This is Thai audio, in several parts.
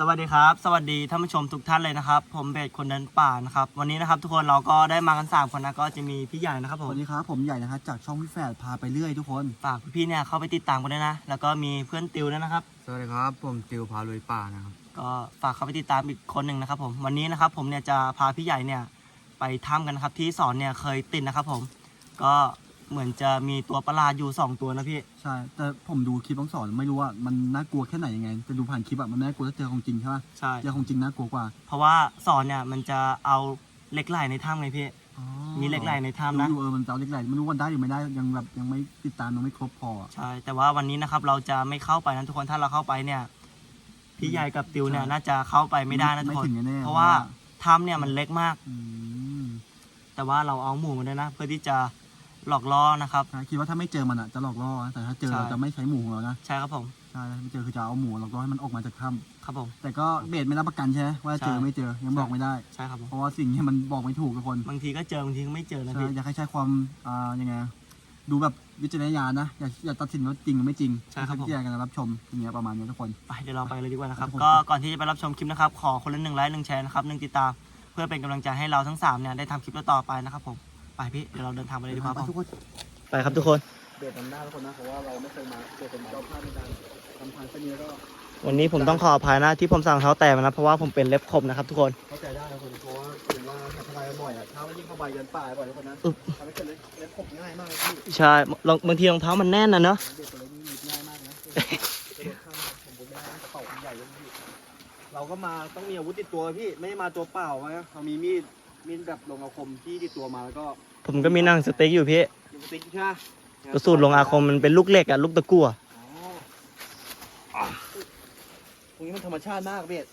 สวัสดีครับ สวัสดีท่านผู้ชมทุกท่านเลยนะครับ ผมเบสคนเดินป่านะครับ วันนี้นะครับทุกคนเราก็ได้มากันสามคนนะก็จะมีพี่ใหญ่นะครับสผมวัสดีครับผมใหญ่นะครับจากช่องพี่แฝดพาไปเรื่อยทุกคน ฝากพี่ๆเนี่ยเข้าไปติดตามกันด้วยนะ แล้วก็มีเพื่อนติวด้วยนะครับ สวัสดีครับ ผมติวพาลุยป่านะครับ ก็ฝากเข้าไปติดตามอีกคนหนึ่งนะครับผมวันนี้นะครับผมเนี่ยจะพาพี่ใหญ่เนี่ยไปถ้ำกันนะครับที่สอนเนี่ยเคยติดนะครับผมก็ เหมือนจะมีตัวประหลาดอยู่สองตัวนะพี่ ใช่ แต่ผมดูคลิปต้องสอนไม่รู้ว่ามันน่ากลัวแค่ไหนยังไง แต่ดูผ่านคลิปอะมันไม่น่ากลัวถ้าเจอของจริงใช่ปะใช่ เจอของจริงน่ากลัวกว่า เพราะว่าสอนเนี่ยมันจะเอาเหล็กไหลในถ้ำไงพี่อ๋อมีเหล็กไหลในรู้ถ้ำนะอยู่เออมันจะเอาเหล็กไหลไม่รู้ว่าได้หรือไม่ได้ยังแบบยังไม่ติดตามยังไม่ครบพออะ ใช่ แต่ว่าวันนี้นะครับเราจะไม่เข้าไปนะทุกคน ถ้าเราเข้าไปเนี่ย พี่ใหญ่กับติวเนี่ยใช่น่าจะเข้าไปไม่ได้นะทุกคน ไม่ถึงแน่ๆเพราะว่าถ้ำเนี่ยมันเล็กมาก อืมแต่ว่าเราเอาหมูมาด้วยนะ เพื่อที่จะ หลอกล่อนะครับ ใช่คิดว่าถ้าไม่เจอมันอะจะหลอกล่อนะแต่ถ้าเจอใช่ เราจะไม่ใช้หมูของเรานะใช่ครับผมใช่ถ้าไม่เจอคือจะเอาหมูหลอกล่อให้มันออกมาจากถ้ครับผมำแต่ก็เบสไม่รับประกันใช่ไหมว่าเจอใช่ ไม่เจอยังบอกไม่ได้ ใช่ครับผมเพราะว่าสิ่งนี้มันบอกไม่ถูกทุกคนบางทีก็เจอบางทีก็ไม่เจอนะใช่พี่ อยากให้ใช้ความอ่ายังไงดูแบบวิจารณญาณนะอย่าอย่าตัดสินว่าจริงหรือไม่จริงใช่ครับผมแยกกันรับชมอย่างเงี้ยประมาณนี้ทุกคน ไปเดี๋ยวเราไปเลยดีกว่านะครับ ครับผม ก็ก่อนที่จะไปรับชมคลิปนะครับ ขอคนละหนึ่งไลค์หนึ่งแชร์นะครับหนึ่งติดตาม เพื่อเป็นกำลังใจให้เราทั้งสามเนี่ยได้ทำคลิปต่อๆไปนะครับผม ไปพี่เดี๋ยวเราเดินทางไปเลยดีกว่าไปทุกคนไปครับทุกคน เดือดทำหน้าทุกคนนะเพราะว่าเราไม่เคยมาเจอเป็นเจ้าภาพในการทำทางเส้นนี้แล้วก็วันนี้ผมต้องขออภัยนะที่ผมสั่งเท้าแตะมานะเพราะว่าผมเป็นเล็บคมนะครับทุกคนเข้าใจได้นะคนเพราะว่าเห็นว่าทำอะไรบ่อยอะเช้ายิ่งเข้าไปเดินป่าบ่อยทุกคนนะอึ๊บทำให้เกิดเล็บเล็บขบง่ายมากเลยพี่ใช่ลองบางทีรองเท้ามันแน่นนะเนาะเด็กตัวเล็กนี่หยิบง่ายมากนะเด็กข้ามผมผมไม่ได้กระเป๋าใหญ่เลยพี่เราก็มาต้องมีอาวุธติดตัวพี่ไม่ได้มาตัวเปล่านะเรามีมีด มีดแบบลงอาคมที่ติดตัวมาแล้วก็ผมก็มีนั่งสเต็กอยู่พี่ยิงสติ๊กใช่ไหมกระสุนลงอาคมมันเป็นลูกเหล็กอะลูกตะกั่วอ๋อตรงนี้มันธรรมชาติมากเบส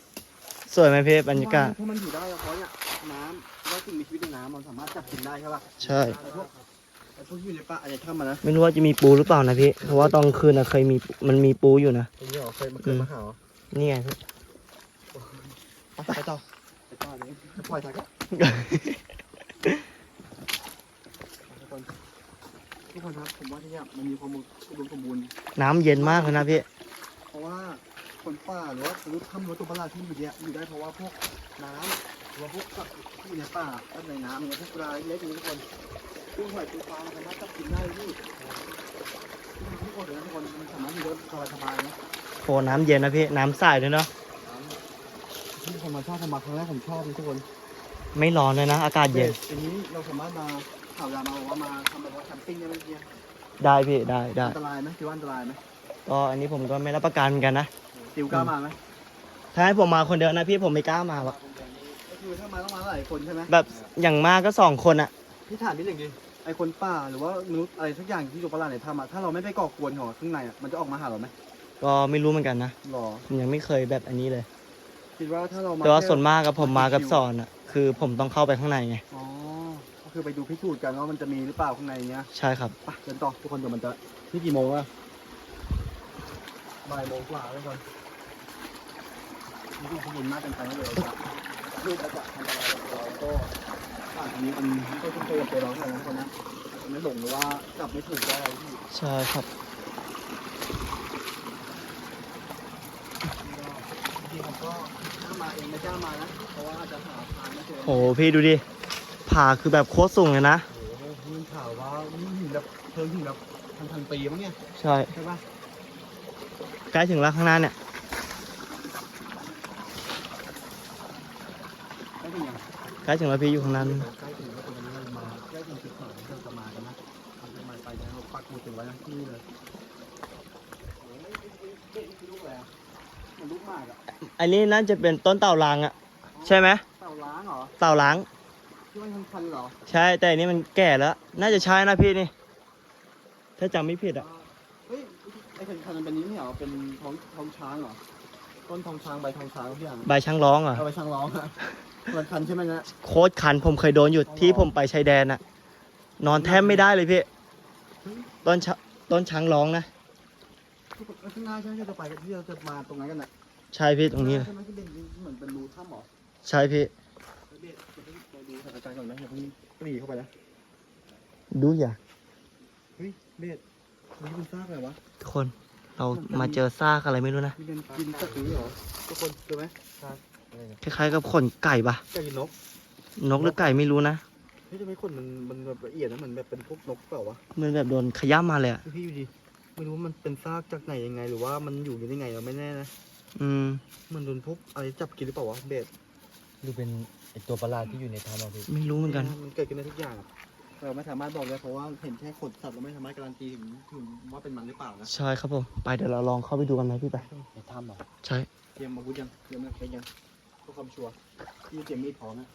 สวยไหมพี่บรรยากาศ ถ้ามันอยู่ได้เพราะเนี่ยน้ำว่าสิ่งมีชีวิตในน้ำมันสามารถจับกินได้ใช่ป่ะใช่ไอ้พวกไอ้พวกที่อยู่ในป่าอะไรถ้ามันนะไม่รู้ว่าจะมีปูหรือเปล่านะพี่ เพราะว่าตอนกลางคืนอะเคยมีมันมีปูอยู่นะ ตรงนี้เหรอเคยมาเคยมาหาเหรอนี่ไงพี่ ไปไปต่อไปต่อเลยจะปล่อยทางก็ ทุกคนทุกคนครับผมว่าที่เนี่ยมันมีความอุดมสมบูรณ์ น้ำเย็นมากเลยนะพี่ เพราะว่าคนป่าหรือว่ามนุษย์ถ้ำหรือว่าตัวประหลาดที่อยู่เนี่ยอยู่ได้เพราะว่าพวกน้ำหรือว่าพวกสัตว์ที่อยู่ในป่าและในน้ำอย่างเงี้ยพวกปลาเล็กอย่างนี้ทุกคนกุ้งหอยปูปลามันสามารถจับกินได้พี่ทุกคนเลยนะทุกคนมันสามารถอยู่ได้สบายๆนะโหน้ำเย็นนะพี่ น้ำใสด้วยเนาะ ที่คนมาชอบผมมาครั้งแรกผมชอบเลยทุกคน ไม่ร้อนเลยนะ อากาศเย็น ทีนี้เราสามารถมาข่าวยามาบอกว่ามาทำแบบว่าแคมปิ้งได้ไหมเนี่ยได้พี่ได้ได้อันตรายไหมคิดว่าอันตรายไหมก็อันนี้ผมก็ไม่รับประกันเหมือนกันนะ ติวกล้ามาไหมถ้าให้ผมมาคนเดียวนะพี่ผมไม่กล้ามาหรอกก็คือถ้ามาต้องมาหลายคนใช่ไหมแบบอย่างมากก็สองคนอะพี่ถามนิดหนึ่งดิไอคนป่าหรือว่ามนุษย์อะไรทุกอย่างที่ตัวประหลาดในถ้ำอะถ้าเราไม่ไปก่อกวนของข้างในอะมันจะออกมาหาเราไหมก็ไม่รู้เหมือนกันนะหรอผมยังไม่เคยแบบอันนี้เลย คิดว่าถ้าเรามาแต่ว่าค่ส่วนมากกับผมมากับสอนอะ คือผมต้องเข้าไปข้างในไงอ๋อก็คือไปดูพิสูจน์กันว่ามันจะมีหรือเปล่าข้างในเนี้ยใช่ครับ ไปเดินต่อทุกคนเดี๋ยวมันจะนี่กี่โมงอะบ่ายโมงกว่าทุกคนนี่คือเย็นมากเกินไปนะเลยครับลูกเราจะทำอะไรเราก็ผ่านตรงนี้มันก็ต้องเจอกับตัวเราเท่านั้นทุกคนนะไม่หลงหรือว่าจับไม่ถูกได้ที่ใช่ครับ จริงๆผมก็ ถ้ามาเองไม่กล้ามานะ เพราะว่าอาจจะหาทางไม่เจอโหพี่ดูดิผาคือแบบโคตรสูงเลยนะ โอ้โหนี่ข่าวว่านี่หินแบบเพิ่งหินแบบพันพันๆปีมั้งเนี่ยใช่ใช่ปะใกล้ถึงแล้วข้างหน้าเนี่ยใกล้ถึงยังใกล้ถึงแล้วพี่อยู่ข้างหนั้นใกล้ถึงแล้วคนนี้มาใกล้ถึงจุดหมายที่เราจะมากันนะเราจะมาไปนะเราปักหมุดถึงไว้นะที่นี่เลยโอ้โหไม่ไม่ไม่ไม่ไม่ลูกอะไรอะ มันลูกหมากอะอันนี้น่าจะเป็นต้นเต่าลางอะใช่ไหมเต่าล้างเหรอเต่าล้าง ที่มันพันๆเหรอใช่แต่อันนี้มันแก่แล้ว น่าจะใช่นะพี่นี่ ถ้าจำไม่ผิดอะเฮ้ยไอ้พันๆมันเป็นนี้ไม่เหรอเป็นท้องท้องช้างเหรอต้นท้องช้างใบท้องช้างทุกอย่างใบช้างร้องอะเอาไปช่างร้องอะมันคันใช่ไหมนะโคตรคันผมเคยโดนอยู่ที่ผมไปชายแดนอะนอนแทบไม่ได้เลยพี่ต้นชะต้นช้างร้องนะ ข้างหน้าใช่ไหมที่เราไปกันที่เราจะมาตรงนั้นกันน่ะใช่พี่ตรงนี้ใช่ไหมที่เป็นเหมือนเป็นรูถ้ำเหรอใช่พี่ เบสจะไปดูสถานการณ์ก่อนไหมอย่าเพิ่งปรีเข้าไปนะดูอย่าเฮ้ยเบสมันเป็นซากอะไรวะทุกคนเเรามาเจอซากอะไรไม่รู้นะมีเป็นกินสัตว์นี้เหรอทุกคนเจอไหมคล้ายๆกับขนไก่ปะไก่นกนกหรือไก่ไม่รู้นะเฮ้ยทำไมขนมันมันแบบละเอียดนะเหมือนแบบเป็นพวกนกเปล่าวะ เหมันแบบโดนขย้ำมาเลยอะพี่ดูดิ ไม่รู้ว่ามันเป็นซากจากไหนยังไง หรือว่ามันอยู่ได้ไงเราไม่แน่นะอืม มันโดนพวกอะไรจับกินหรือเปล่าวะเบสดูเป็นไอตัวประหลาดที่อยู่ในถ้ำอะพี่ไม่รู้เหมือนกัน มันเกิดขึ้นได้ทุกอย่างอะเราไม่สามารถบอกได้เพราะว่าเห็นแค่ขนสัตว์เราไม่สามารถการันตีถึงถึงว่าเป็นมันหรือเปล่านะใช่ครับผม ไปเดี๋ยวเราลองเข้าไปดูกันไหมพี่ไป ในถ้ำเหรอใช่ เตรียมอาวุธยังเตรียมอะไรไปยังเพื่อความชัวร์พี่เตรียมมีดพร้อมนะ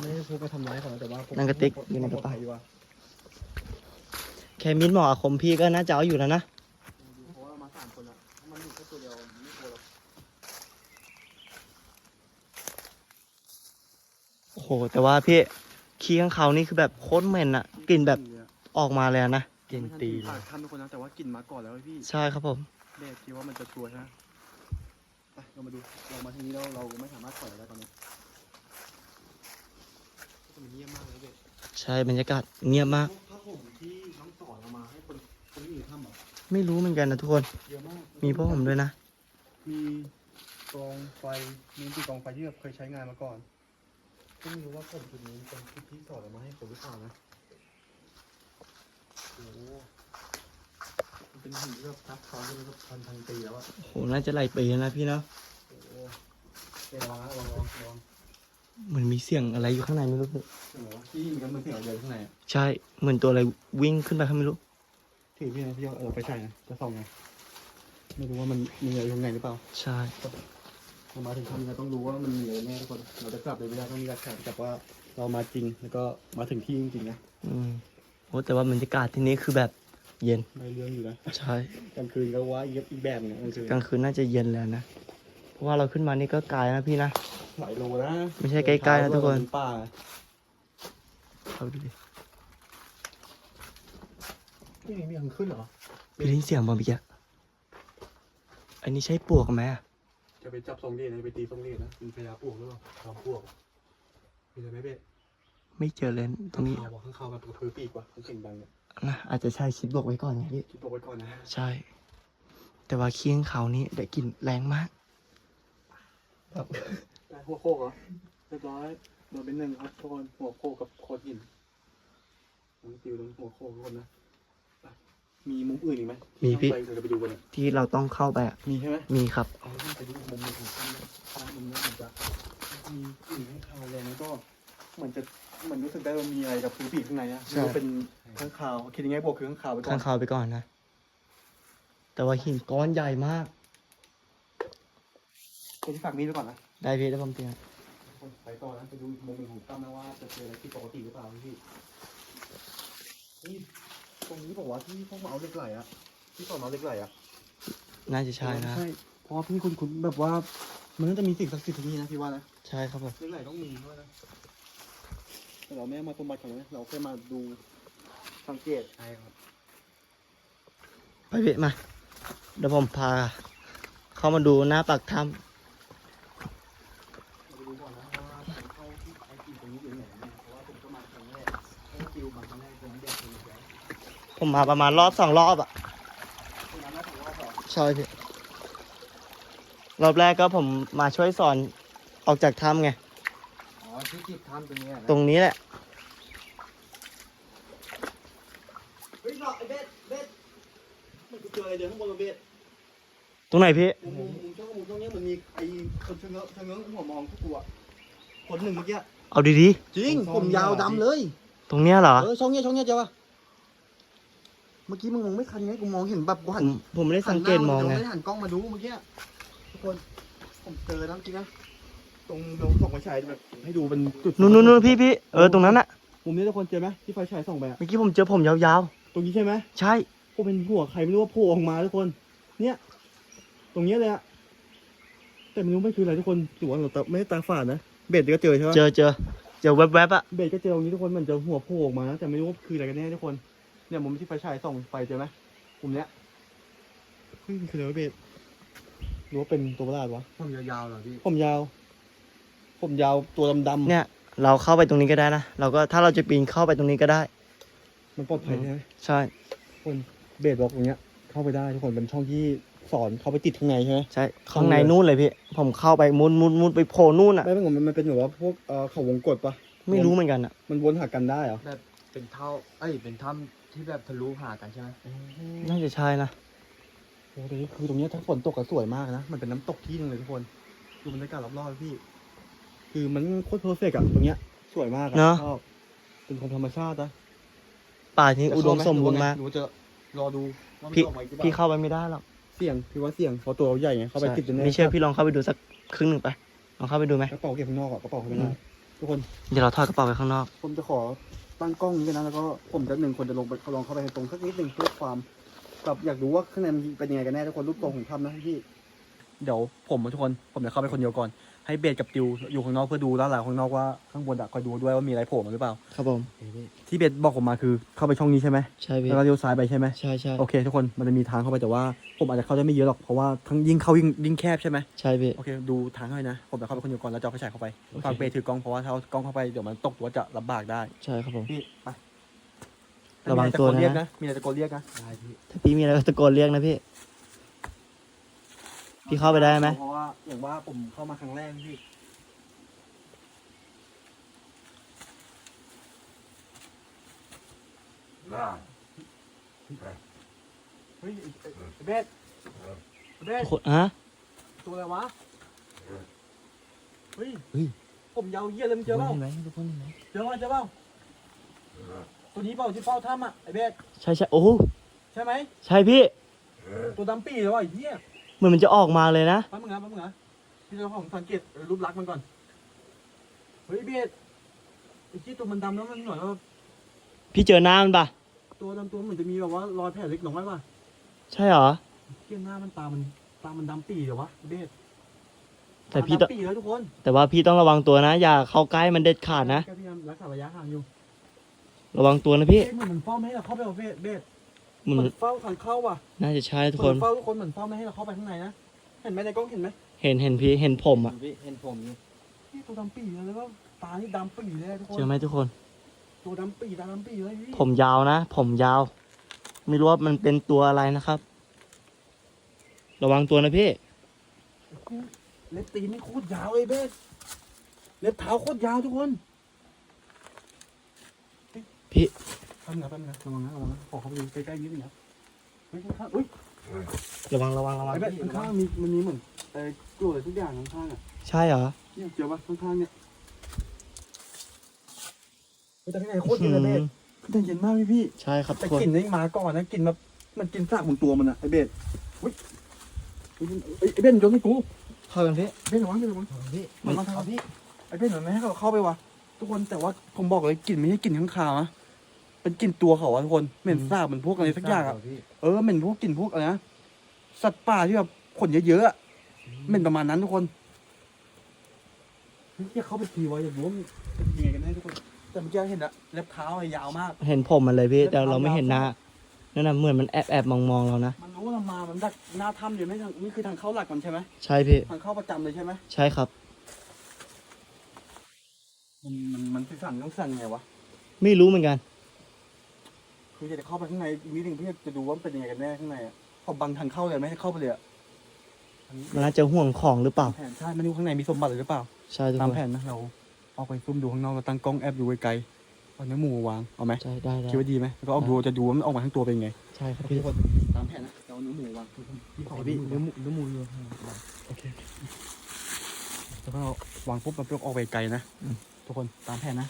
ไม่ได้พูดไปทำร้ายเขานะแต่ว่าผมนั่นกระติกอยู่ในกระปลอดเป๋าภัยดีกว่า แค่มิดหมออาคมพี่ก็น่าจะเอาอยู่แล้วนะ เพราะว่ามาสามคนแล้วถ้ามันอยู่แค่ตัวเดียวไม่กลัวหรอกโอ้โห แต่ว่าพี่ขี้ข้างเขาวนี่คือแบบโคตรเหม็นอะกลิ่นแบบออกมาเลยอะนะเกณฑ์ตีเลปายกทำทุกคนนะแต่ว่ากลิ่นมาก่อนแล้วเว้ยพี่ใช่ครับผมเบสคิดว่ามันจะชัวร์ใช่ไหมไปเรามาดูเรามาที่นี้แล้วเราไม่สามารถถอยได้ตอนนี้มันเงียบมากเลยเบสใช่บรรยากาศเงียบมากผ้าห่มที่ อยู่ในถ้ำเหรอไม่รู้เหมือนกันนะทุกคน เยอะมากมีพ่อผมด้วยนะ มีกองไฟมีที่กองไฟที่แบบเคยใช้งานมาก่อนก็ไม่รู้ว่าผมจุดนี้เป็นที่ที่สอนเอามาให้ผมหรือเปล่านะโอ้โหมันเป็นหินที่แบบทับซ้อนกันมาแบบพันพันปีแล้วอะโอ้โห น่าจะหลายปีแล้วนะพี่เนาะ โอ้โหเดี๋ยวลองนะลองลองลองเหมือนมีเสียงอะไรอยู่ข้างในไม่รู้พี่โอ้โหที่มันก็เหมือนเสียงอะไรเดินข้างในอะ ใช่ เหมือนตัวอะไรวิ่งขึ้นไปข้างไม่รู้ ถือพี่นะพี่เอาเออไปใส่นะจะส่องไงไม่รู้ว่ามันมีอะไรอยู่ข้างในหรือเปล่าใช่เรามาถึงทำเราต้องรู้ว่ามันมีอะไรแน่ทุกคนเราจะกลับไปไม่ได้ต้องมีหลักฐานกลับว่าเรามาจริงแล้วก็มาถึงที่จริงๆนะอืมโอ้แต่ว่าบรรยากาศที่นี้คือแบบเย็นไม่เรื่องอยู่นะใช่กลางคืนก็ว่าอีกอีกแบบหนึงกลางคืนกลางคืนน่าจะเย็นแล้วนะเพราะว่าเราขึ้นมานี่ก็ไกลนะพี่นะหลายโลนะไม่ใช่ใกล้ๆนะทุกคนเป็ป่าเข้าไปดูดิ พี่มีทางขึ้นเหรอพี่ได้ยินเสียงบอมบี้แกอันนี้ใช่ปลวกไหมอะจะไปจับทรงเดชนะไปตีทรงเดชนะมีพญาปลวกหรือเปล่าทองปลวกมีอะไรไหมเบ๊ไม่เจอเลยตรงนี้ข้างคาวบอกข้างคาวแบบกระพือปีกว่ะมันเสียงดังเนี่ยนะอาจจะใช่คิดบวกไว้ก่อนไงพี่คิดตัวไว้ก่อนนะใช่ แต่ว่าเคียงเขานี่ได้กลิ่นแรงมากครับหัวโคกเหรอเรียบร้อยโดนเป็นหนึ่งครับทุกคนหัวโคกกับโคดหินน้องติวโดนหัวโคกทุกคนนะ มีมุมอื่นอีกไหมมีพี่ไปเดี๋ยวเราไปดูกันเนี่ยที่เราต้องเข้าไปอะมีใช่ไหมมีครับ เอาไปดูมุมหนึงของถ้ำนะถ้ำมุมนี้เหมือนจะมีกลิ่นข้างคาวแรงแล้วก็เหมือนจะเหมือนรู้สึกได้ว่ามีอะไรกับพื้นปีกข้างในนะใช่ หรือว่าเป็นข้างคาวคิดยังไงบวกคือข้างคาวไปก่อข้านงเขาไปก่อนนะ แต่ว่าหินก้อนใหญ่มาก คนที่ฝากมีดไว้ก่อนนะได้พี่ได้ผมเตียงไปต่อนะไปดูอีกมุมหนึ่งของถ้ำนะว่าจะเจออะไรที่ปกติหรือเปล่าพี่นี่ ตรงนี้บอกว่าที่พวกมาเอาเหล็กไหลอะที่สอนเอาเหล็กไหลอะน่าจะใช่นะ ใช่เพราะว่าพี่คุณคุณแบบว่ามันน่าจะมีสิ่งศักดิ์สิทธิ์ที่นี่นะพี่ว่านะใช่ครับผมเหล็กไหลต้องมีด้วยนะแต่เราไม่ได้มาสมบัติเขานะเราแค่มาดูสังเกตใช่ครับไปพี่มา เดี๋ยวผมพา เข้ามาดูหน้าปากถ้เผมมาประมาณรอบสองรอบอะตรงนั้นน่าจะว่าสองใช่พี่รอบแรกก็ผมมาช่วยสอนออกจากถ้ำไงอ๋อที่จิตทำตรงนี้นะตรงนี้แหละเฮ้ยหลอกไอ้เบสเบสมันกูเจออะไรเดินข้างบนกับเบสตรงไหนพี่มุมมุมมุมช่องมุมช่องเนี้ยมันมีไอ้คนเชิงเงอะเชิงเงอะหัวมองพวกกูอะคนหนึ่งเมื่อกี้เอาดีจริงผมยาวดำเลยๆตรงเนี้ยเหรอ เออช่องเนี้ยช่องเนี้ยเจ้าปะเมื่อกี้มึงมองไม่ทันไงกูมองเห็นแบบกูผหันมผมไม่ได้สังเกตมองหันหไงน้าาไม่ได้หันกล้องมาดูเมื่อกี้ทุกคนผมเจอแล้วจริงนะตรงตรงส่องไฟฉายแบบให้ดูเป็นจุดนู่นนู่นนู่นพี่พี่เออตรงนั้นอะมุมนี้ทุกคนเจอไหมที่ไฟฉายส่องไปอะเมื่อกี้ผมเจอผมยาวตรงนี้ใช่ไหมๆใช่พวกเป็นหัวใครไม่รู้ว่าโผล่ออกมาทุกคน เนี่ย ตรงเนี้ยเลยอะแต่ไม่รู้ไม่คืออะไรทุกคนถือว่าเราตาไม่ได้ตาฝาดนะเบ็ดก็เจอใช่ไหมเจอเจอเจอแวบๆอะเบ็ดก็เจอตรงนี้ทุกคนเหมือนจะหัวโผล่ออกมานะแต่ไม่รู้ว่าคืออะไรกันแน่ทุกคน เนี่ยมุมที่ไฟฉายส่องไฟเจอไหมมุมเนี้ยเฮ้ยมันคืออะไรวะเบ็ดหรือว่าเป็นตัวประหลาดวะ ผมยาวๆเหรอพี่ ผมยาว ผมยาวตัวดำๆเนี่ยเราเข้าไปตรงนี้ก็ได้นะ เราก็ถ้าเราจะปีนเข้าไปตรงนี้ก็ได้ มันปลอดภัยใช่ไหมใช่ คนเบสบอกอย่างเงี้ย เข้าไปได้ทุกคนเป็นช่องที่สอนเข้าไปติดข้างในใช่ไหม ใช่ข้างในนู่นเลยพี่ ผมเข้าไปมุดมุดมุดไปโผล่นู่นอะ ไม่เป็นผมมันเป็นแบบว่าพวกเอ่อเขาวงกดปะไม่รู้เหมือนกันอะ มันวนหากันได้เหรอ แบบเป็นเท่า เอ้ย เป็นถ้ำ ที่แบบทะลุหากันใช่ไหมน่าจะใช่นะโอ้โหตรงนี้คือตรงเนี้ยถ้าฝนตกก็สวยมากนะมันเป็นน้ำตกที่หนึงเลยทุกคนดูบรรยากาศรอบๆพี่ คือมันโคตรเพอร์เฟกต์อะตรงเนี้ยสวยมากอะเนอะชอบเป็นคนธรรมชาตินะป่าที่อุดมสมบูรณ์มากหนูจะรอดูว่ามันพี่จะออกมาอีกหรือเปพี่ล่าเข้าไปไม่ได้หรอกเสี่ยงพี่ว่าเสี่ยงเพราะตัวเขาใหญ่ไงเข้าไปติดจนแน่ไม่เชื่อพี่ลองเข้าไปดูสักครึ่งหนึ่งไปลองเข้าไปดูไหมกระเป๋าเก็บข้างนอกอะกระเป๋าข้างนอกทุกคนเดี๋ยวเราถอดกระเป๋าไปข้างนอก ผมจะขอ ตั้งกล้องนี้กันนะแล้วก็ผมจะหนึ่งคนจะลงไปลองเข้าไปตรงสักนิดหนึ่งเพื่อความแบบอยากรู้ว่าข้างในมันเป็นยังไงกันแน่ทุกคนรูปตรงของถ้ำนะพี่ เดี๋ยวผมทุกคนผมจะเข้าไปคนเดียวก่อน ให้เบสกับติวอยู่ข้างนอกเพื่อดูลาดลาวข้างนอกว่าข้างบนอะคอยดูด้วยว่ามีอะไรโผล่มาหรือเปล่า ครับผม ที่เบสบอกผมมาคือเข้าไปช่องนี้ใช่ไหมใช่พี่แล้วก็เลี้ยวซ้ายไปใช่ไหมใช่ใช่โอเค ทุกคนมันจะมีทางเข้าไปแต่ว่าผมอาจจะเข้าได้ไม่เยอะหรอกเพราะว่าทั้งยิ่งเข้ายิ่งยิ่งแคบใช่ไหมใช่พี่โอเคดูทางให้นะผมจะเข้าไปคนเดียวก่อนแล้วจะเอาไฟฉายเข้าไปโอเคฝากเบสถือกล้องเพราะว่าถ้าเอากล้องเข้าไปเดี๋ยวมันตกตัวจะลำบากได้ใช่ครับผมพี่ไประวังตัวนะ มีอไรจโกเรียกนะมีอะไรตะโกนเรียกนะได้พี่ถ้าพี่มีอะไรก็ตะโกนเรียกนะพี่ พี่เข้าไปได้ไหม เพราะว่าอย่างว่าผมเข้ามาครั้งแรกพี่เฮ้ยไอ้ไอ้เบสไอ้เบสคนฮะ ตัวอะไรวะเฮ้ยเฮ้ย ผมยาวเยี่ยเลยมึงเจอเปล่าเห็นไหมทุกคนเห็นไหมเจอเปล่าเจอเปล่าตัวนี้เปล่าที่เฝ้าถ้ำอะไอ้เบสใช่ใช่โอ้โหใช่ไหมใช่พี่ ตัวดำปีเลยวะไอ้เหี้ย เหมือนมันจะออกมาเลยนะแป๊บนึงนะแป๊บนึงนะพี่จะของสังเกตรูปลักษณ์มันก่อน เฮ้ยเบสไอ้ที่ตัวมันดำแล้วมันหน่อยว่าพี่เจอหน้ามันปะตัวดำตัวเหมือนจะมีแบบว่ารอยแผลเล็กน้อยป่ะใช่เหรอเที่ยหน้ามันตามันตามันดำปีเหรอวะเบสแต่พี่ต้องดำปีแล้วทุกคนแต่ว่าพี่ต้องระวังตัวนะ อย่าเข้าใกล้มันเด็ดขาดนะแค่พยายามรักษาระยะห่างอยู่ระวังตัวนะพี่ เอ้ยเหมือนมันเฝ้าไม่ให้เราเข้าไปเอาเบสเบสเหมือน เหมือนเฝ้าทางเข้าว่ะ น่าจะใช่ทุกเหคมือนนเฝ้าทุกคนเหมือนเฝ้าไม่ให้เราเข้าไปข้างในนะ เห็นไหมในกล้องเห็นไหมเห็นเห็นพี่เห็นผมอะ พี่เห็นผมอยู่นี่ตัวดำปีเลยแล้วก็ตานี่ดำปีเลยทุกคน เจอไหมทุกคน ตัวดำปีตาดำปีเลยพี่ผมยาวนะ ผมยาว ไม่รู้ว่ามันเป็นตัวอะไรนะครับ ระวังตัวนะพี่ เล็บตีนนี่โคตรยาวเลยเบสเล็บเท้าโคตรยาวทุกคนพี่แป๊บนึงนะแป๊บนึงนะระวังนะระวังนะขอเข้าไปดูใกล้ๆนิดนึงนะเฮ้ยข้างๆอุ้ยระวังระวังระวังไอ้เบสข้างๆมีมันมีเหมือนไอ้กลัวอะไรทุกอย่างข้างๆอะใช่เหรอเนี่ยเจอปะข้างๆเนี่ยเฮ้ยแต่ข้างในโคตรเย็นเลยเบสข้างในเย็นมากพี่พี่ใช่ครับทุแต่กคนกลิ่นนี่มาก่อนนะกลิ่นแบบมันกินซากบนตัวมันอะไอ้เบสอุ้ยเฮ้ยเอ้ยไอ้เบสโยนให้กูเข้ากันพี่เบสระวังเบสระวังพี่มันมาทางพี่ไอ้เบสเหมือนไม่ให้เขาเข้าไปวะทุกคนแต่ว่าผมบอกเลยกลิ่นไม่ใช่กลิ่นข้างคาวนะ เป็นกลิ่นตัวเขาอะทุกคนเหม็นซากเหมือนพวกอะไรสักอย่างอะพี่เออเหม็นพวกกลิ่นพวกอะไรนะสัตว์ป่าที่แบบขนเยอะๆอะเหม็นประมาณนั้นทุกคนเฮ้ยจะเข้าไปทีวะอยากรู้ว่ามันเป็นยังไงกันแน่ทุกคน แต่เมื่อกี้เห็นอะเล็บเท้าอะยาวมาก เห็นผมมันเลยพี่แต่เราไม่เห็นหน้านั่นน่ะเหมือนมันแอบแอบมองมองๆเรานะมันรู้ว่าเรามามันดักหน้าถ้ำอยู่ไม่ทางนี่คือทางเข้าหลักมันใช่ไหมใช่พี่ทางเข้าประจำเลยใช่ไหมใช่ครับ มันมันมันสื่อสั่นต้องสั่นไงวะไม่รู้เหมือนกัน คืออยากจะเข้าไปข้างในอีกนิดนึงเพื่อจะดูว่ามันเป็นยังไงกันแน่ข้างในอะเขาบังทางเข้าเลยไม่ให้เข้าไปเลยอะมันน่าจะห่วงของหรือเปล่า แผนใช่ไม่รู้ข้างในมีสมบัติหรือเปล่า ใช่ทุกตามคนแผนนะเราออกไปซุ่มดูข้างนอกเราตั้งกล้องแอบดูไกลๆเอาเนื้อหมูวางเอาไหมใช่ได้ได้คิดว่าดีไหมแล้วก็ออกดูจะดูว่ามันออกมาทั้งตัวเป็นไงใช่ครับพี่พี่ทุกคนตามแผนนะเราเอาเนื้อหมูวางพี่ขอพี่เนื้เนื้ออหหมูมูเนื้อหมูอยู่โอเคแล้วก็เราวางปุ๊บมันเปรี้ยวออกไปไกลนะอืมทุกคนตามแผนนะ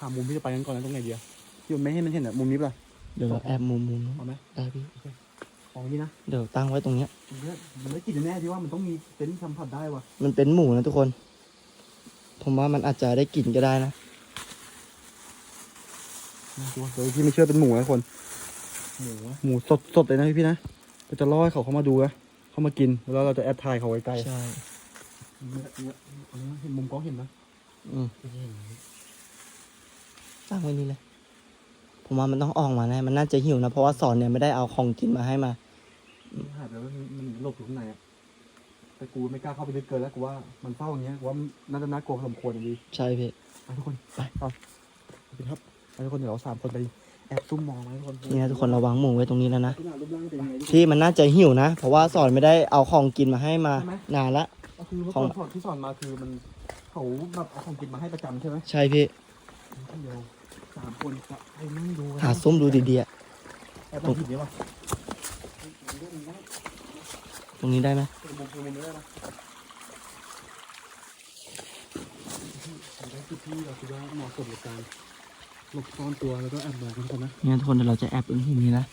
หามุมที่จะไปกันก่อนนะตรงไหนเดียว ที่มันไม่ให้มันเห็นอะมุมนี้ป่ะเดี๋ยวเราแอบมุมมุมนู้นเอาไหมได้พี่ของนี้นะเดี๋ยวตั้งไว้ตรงเนี้ยมันไม่มันไม่กินแน่ที่ว่ามันต้องมีเต็นท์สัมผัสได้ว่ะมันเป็นหมูนะทุกคน ผมว่ามันอาจจะได้กลิ่นก็ได้นะน่ากลัวโดยที่ไม่เชื่อเป็นหมูนะคนหมูหมูสดสดเลยนะพี่พี่นะเราจะล่อให้เขาเข้ามาดูนะเข้ามากินแล้วเราจะแอบถ่ายเขาไว้ใกล้ใช่เนี่ยเนี่ยอันนี้เห็นมุมกล้องเห็นไหมอืมพี่เห็นไหมตั้งไว้นี่เลย ผมว่ามันต้องออกมาแน่มันน่าจะหิวนะ เพราะว่าสอนเนี่ยไม่ได้เอาของกินมาให้มาหายไปแล้วมันมันหลบอยู่ข้างในอะแต่กูไม่กล้าเข้าไปลึกเกินแล้วกูว่ามันเฝ้าอย่างเงี้ยกูว่ามันน่าจะน่ากลัวพอสมควรอะดีใช่พี่ ไปทุกคนไปเอาไปครับไปทุกคนเดี๋ยวเราสามคนไปแอบซุ่มมองไว้ทุกคนนี่นะทุกคนเราวางหมูไว้ตรงนี้แล้วนะขนาดรูปร่างเป็นยังไงทุกคนที่มันน่าจะหิวนะ เพราะว่าสอนไม่ได้เอาของกินมาให้มาใช่ไหม นานละ ก็คือเมื่อขอก่องนสอนที่สอนมาคือมันเขาแบบเอาของกินมาให้ประจำใช่ไหมใช่พี่ เดียว สามคนจะไปนั่งดูกันหาส้มดูดีๆอะแอบมองผิดนี้ป่ะตรงนี้ได้ไหมเป็นมุมมุมนี้นะได้จุดที่เราคิดว่าเหมาะสมกับการหลบซ่อนตัวแล้วก็แอบมองกันก่อนนะเนี่ยทุกคนเดี๋ยวเราจะแอบตรงหินนี้นะ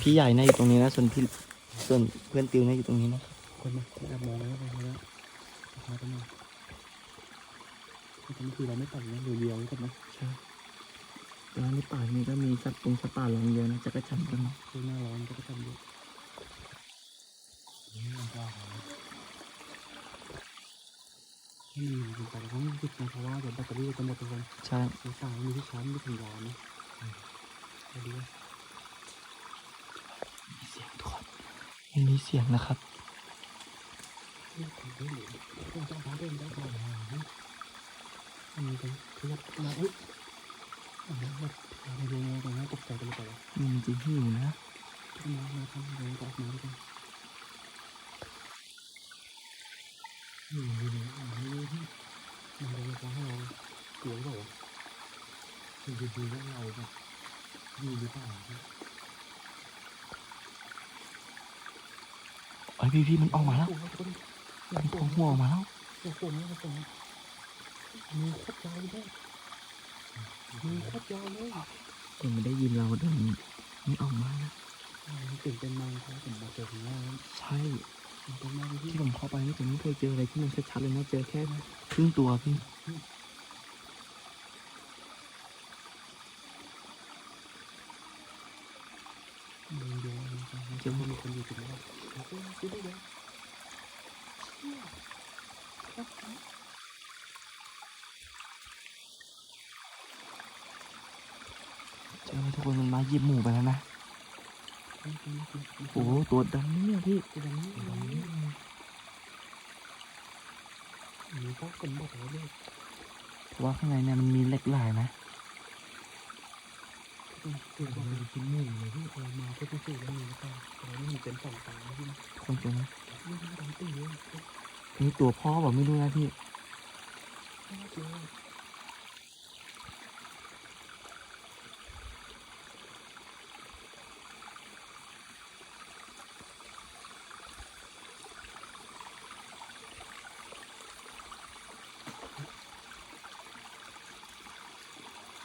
พี่ใหญ่เนี่ยอยู่ตรงนี้นะส่วนพี่ส่วนเพื่อนติวเนี่ยอยู่ตรงนี้นะคนมาแอบมองแล้วไปแล้วมากันมาตอนนี้คือเราไม่ตัดนะเรียวๆกันนะ แล้วในป่านี้ก็มีสัตว์ปงสัตว์ป่าหลงเยอะนะจะกระชันกันคือหน้าร้อนก็จะทำเยอะนี่มันยากนะไม่มีจริงๆแต่เขาไม่ติดนะเพราะว่าเดี๋ยวแบตเตอรี่จะหมดทุกคนใช่มีสายมีที่ชาร์จมีถึงยาวนะไปดูว่ามีเสียงทุกคนยังมีเสียงนะครับนี่ถึงได้หรือต้องจ้างพาเดินได้ก่อนนะอันนี้เป็นขยับมาเอ้ยอันนี้แบบ เราไปดูงานกันนะตกใจกันเลยก่อนมันจะหิวนะมามาทำอะไรก็ออกมาด้วยกันนี่นี่นี่นี่นี่มันจะมาให้เรากลัวหรือเปล่าวะคือจะดูว่าเราแบบมีหรือเปล่าไอพี่พี่มันออกมาแล้วมันโผล่หัวออกมาแล้วโอ้โหนี่ก็ตรงมือโคตรยาวเลย มือโคตรยาวเลยเองไม่ได้ยินเราเดินนี่ออกมานะตื่นเต้นมากครับผมมาเจอถึงหน้าแล้วใช่ตื่นเต้นมากที่ที่ผมเข้าไปนี่ผมไม่เคยเจออะไรที่มันชัดๆเลยนะเจอแค่ครึ่งตัวพี่มือเดียวนะครับเจอมีคนอยู่ถึงแล้วโอ้โหดูดิเดี๋ยว เจอไหมทุกคนมันมาหยิบหมูไปแล้วนะโอ้โหตัวดำเนี่ยพี่ตัวนี้ตัวนี้มีก็กกลมบอกไว้เลยเพราะว่าข้างในเนี่ยมันมีเหล็กหลายนะคือบอกเป็นชิ้นหนึ่งเลยที่เรามาเพื่อพิสูจน์ว่ามีหรือเปล่าแต่เราม่เป็นสองตาที่คนเจอไหมนี่มันดำตีเลยนี่ตัวพ่อบอกไม่รู้นะพี่ น่าเจอ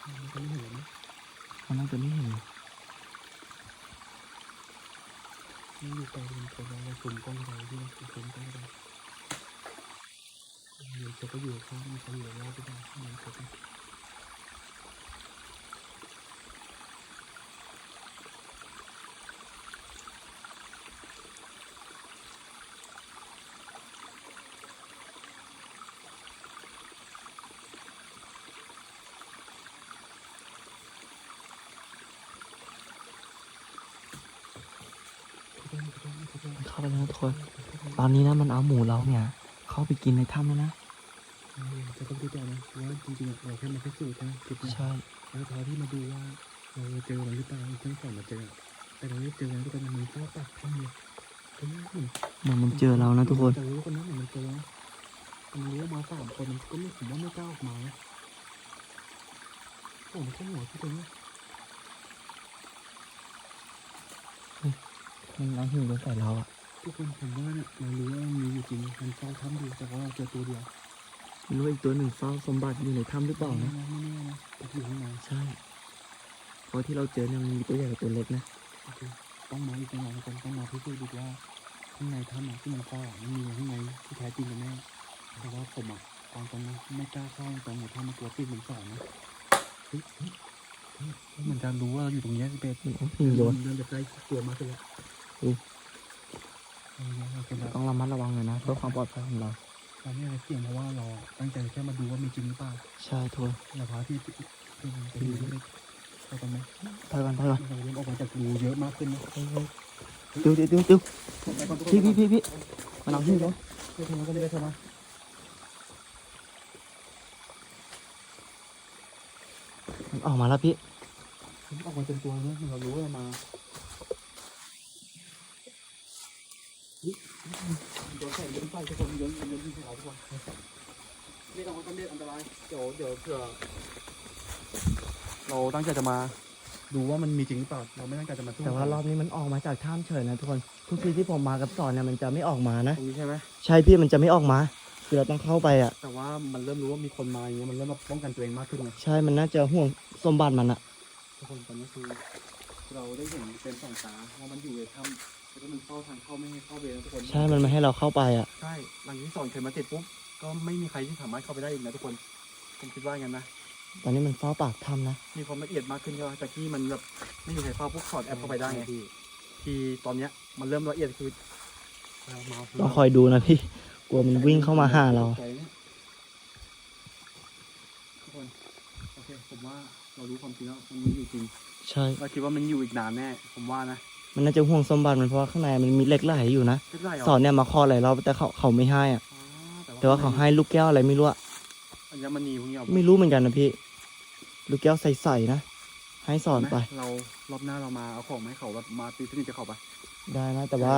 มันก็ไม่เห็นนะ มันน่าจะไม่เห็นนี่อยู่ไกลเป็นคนเราซูมกล้องเราที่มันซูมกล้องเราเดี๋ยวจะก็อยู่ข้างมันจะอยู่รอบหรือเปล่ามันกัน มันเข้าไปแล้วนะทุกคน ตอนนี้นะมันเอาหมูเราเนี่ย เข้าไปกินในถ้ำแล้วนะจะต้องดูต่อนะว่าจริงๆเราแค่มาพิสูจน์ใช่ไหมคลิปนี้ใช่แล้วพอที่มาดูว่าเราเจออะไรหรือเปล่าทั้งสองมาเจอ แต่เราไม่เจอแล้วทุกคนมันก็ปากถ้ำเลยก็ไม่เห็นเหมือนมันเจอเรานะทุกคนแต่รู้คนนั้นเหมือนมันเจอนะมันรู้ว่ามาสามคนมันก็ไม่ผมว่าไม่กล้าออกมานะโอ้มันแค่หัวที่ตรงนี้ มันเอาหิวใส่เราอะทุกคนผมว่าเนี่ยเรารู้ว่ามันมีอยู่จริงมันเฝ้าถ้ำอยู่แต่ว่าเราเจอตัวเดียวไม่รู้ว่าอีกตัวหนึ่งเฝ้าสมบัติอยู่ในถ้ำหรือเปล่านะไม่แน่นะแต่อยู่ข้างในใช่เพราะที่เราเจอเนี่ยมันมีตัวใหญ่กับตัวเล็กนะโอเคต้องมาอีกจังหวะทุกคนต้องมาพิสูจน์อีกว่าข้างในถ้ำอะที่มันเฝ้าอะมันมีอะไรข้างในที่แท้จริงกันแน่แต่ว่าผมอะตอนตอนนั้นไม่กล้าเข้าตอนในถ้ำมันกลัวปิดมันสองนะเฮ้ยเฮ้ยเฮ้ยมันจะรู้ว่าเราอยู่ตรงเนี้ยพี่เป็ดมันเอาหิวโยนเดินไปใกล้ตัวมากเลย อุ๊ยเออเราเป็นแบบต้องระมัดระวังหน่อยนะเพื่อความปลอดภัยของเราเราไม่อะไรเสี่ยงเพราะว่าเราอะตั้งใจแค่มาดูว่ามีจริงหรือเปล่าใช่ทุกคนเราพาที่ที่ที่มันเป็นอยู่ด้วยไปกันไหมไปก่อนไปก่อนเราเริ่มออกมาจากรูเยอะมากขึ้นนะติวติวติวติวไปก่อนทุกคนพี่พี่พี่พี่มันเอาหิวโยนเดี๋ยวทำไมก็ไม่ได้ทำไมมันออกมาแล้วพี่มันออกมาเต็มตัวเลยเรารู้ว่าเรามาอุ๊ย โดนใส่โดนไฟทุกคนโดนโดนยิงใส่เราทุกคนนี่เราต้องเรียกอันตรายเดี๋ยวเดี๋ยวเผื่อเราตั้งใจจะมาดูว่ามันมีจริงหรือเปล่าเราไม่ตั้งใจจะมาสู้แต่ว่ารอบนี้มันออกมาจากถ้ำเฉยนะทุกคน ทุกทีที่ผมมากับสอนเนี่ยมันจะไม่ออกมานะตรงนี้ใช่ไหมใช่พี่มันจะไม่ออกมาคือเราต้องเข้าไปอะ แต่ว่ามันเริ่มรู้ว่ามีคนมาอย่างเงี้ยมันเริ่มมาป้องกันตัวเองมากขึ้นไงใช่มันน่าจะห่วงสมบัติมันอะทุกคนตอนนี้คือเราได้เห็นเป็นสองตาว่ามันอยู่ในถ้ำ แล้วก็มันเฝ้าทางเข้าไม่ให้เข้าไปนะทุกคนใช่ มันไม่ให้เราเข้าไปอะ ใช่หลังที่สอนเคยมาติดปุ๊บก็ไม่มีใครที่สามารถเข้าไปได้อีกนะทุกคนผมคิดว่าอย่างนั้นนะตอนนี้มันเฝ้าปากถ้ำนะ มีความละเอียดมากขึ้นใช่ไหมจากที่มันแบบไม่มีใครเฝ้าพวกสอดแอปเข้าไปได้ไงที่ตอนเนี้ยมันเริ่มละเอียดคือเรามาต้องคอยดูนะพี่ กลัวมันวิ่งเข้ามาหาเราใจนะทุกคนโอเคผมว่าเรารู้ความจริงแล้วมันมีอยู่จริง ใช่ เราคิดว่ามันอยู่อีกนานแน่ ผมว่านะ มันน่าจะห่วงสมบัติมันเพราะว่าข้างในมันมีเหล็กไหลอยู่นะไม่ได้หรสอนเนี่ยมาขอหลายรอบแต่เขาเขาไม่ให้อะ อ๋อแต่ว่าเขาให้ลูกแก้วอะไรไม่รู้อะอัญมณีพวกนี้เอาไม่รู้เหมือนกันนะพี่ ลูกแก้วใสๆนะ ให้สอนไป หมเรารอบหน้าเรามาเอาของมาให้เขาแบบมาตีสนิทกับเขาไปได้นะ แต่ว่า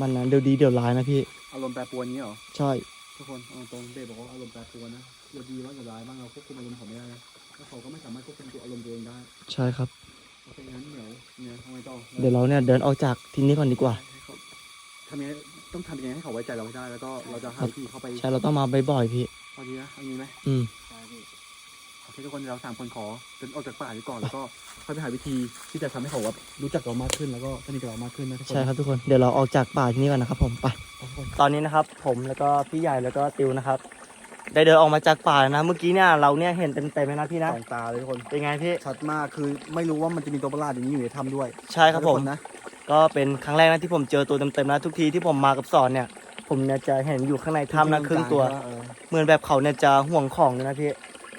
มันนะเดี๋ยวดีเดี๋ยวร้ายนะพี่ อารมณ์แปรปรวนนี้เหรอ ใช่ ทุกคนเอาตรงเดชบอกว่าอารมณ์แปรปรวนนะเดี๋ยวดีว่าจะร้ายบ้างเราควบคุมอารมณ์เขาไม่ได้นะแล้วเขาก็ไม่สามารถควบคุมตัวอารมณ์ตัวเองได้ ใช่ครับ โอเคงั้นเดี๋ยวเนี่ยทำไมต่อเดี๋ยวเราเนี่ยเดินออกจากที่นี่ก่อนดีกว่าให้เขาทำยังไงต้องทำยังไงให้เขาไว้ใจเราให้ได้แล้วก็เราจะหาวิธีเข้าไปใช่เราต้องมาบ่อยๆพี่ พอดีนะเอันนี้ไหมอืมใช่พี่โอเคทุกคนเดี๋ยวเราสามคนขอเดินออกจากป่าดีก่อนแล้วก็ค่อยไปหาวิธีที่จะทำให้เขาแบบรู้จักเรามากขึ้นแล้วก็สนิทกับเรามากขึ้นนะทุกคน ใช่ครับทุกคนเดี๋ยวเราออกจากป่าที่นี่ก่อนนะครับผมไปทุกคนตอนนี้นะครับผมแล้วก็พี่ใหญ่แล้วก็ติวนะครับ ได้เดินออกมาจากป่าแล้วนะ เมื่อกี้เนี่ยเราเนี่ยเห็นเต็มๆเลยนะพี่นะสองตาเลยทุกคน เป็นไงพี่ ชัดมากคือไม่รู้ว่ามันจะมีตัวประหลาดอย่างนี้อยู่ในถ้ำด้วย ใช่ครับผมทุกนนะ ก็เป็นครั้งแรกนะที่ผมเจอตัวเต็มๆนะทุกทีที่ผมมากับสอนเนี่ย ผมเนี่ยจะเห็นอยู่ข้างในถ้ำนะครึ่งตัวเออเหมือนแบบเขาเนี่ยจะห่วงของเลยนะพี่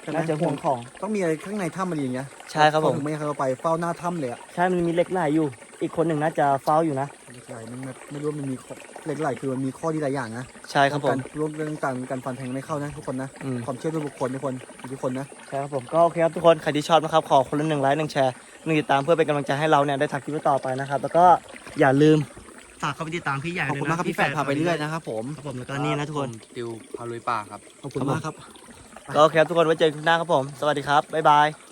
ใช่ไหมน่าจะห่วงของ ต้องมีอะไรข้างในถ้ำมันอย่างเงี้ย ใช่ครับผมเขาถึงไม่ให้เราไปเฝ้าหน้าถ้ำเลยอะใช่ มันมีเหล็กไหลอยู่ อีกคนหนึ่งน่าจะเฝ้าอยู่นะเหล็ก ไหลมันแบบไม่รู้ว่ามันมีข้อเหล็กไหลคือมันมีข้อดีหลายอย่างนะใช่ครับผมการร่วมเรื่องการการฟันแทงไม่เข้านะทุกคนนะอืม ความเชื่อส่วนบุคคลทุกคนทุกคนนะ ใช่ครับผมก็โอเคครับทุกคน ใครที่ชอบนะครับ ขอคนละหนึ่งไลค์หนึ่งแชร์หนึ่งติดตามเพื่อเป็นกำลังใจให้เราเนี่ยได้ทำคลิปต่อไปนะครับ แล้วก็อย่าลืมฝากเข้าไปติดตามพี่ใหญ่ขอบคุณมากครับพี่แฝดพาไปเรื่อยนะครับผม ครับผมแล้วก็นี่นะทุกคนติวพาลุยป่าครับ ขอบคุณมากครับ ก็โอเคครับทุกคนไว้เจอกันคลิปหน้าครับผม สวัสดีครับ บ๊ายบาย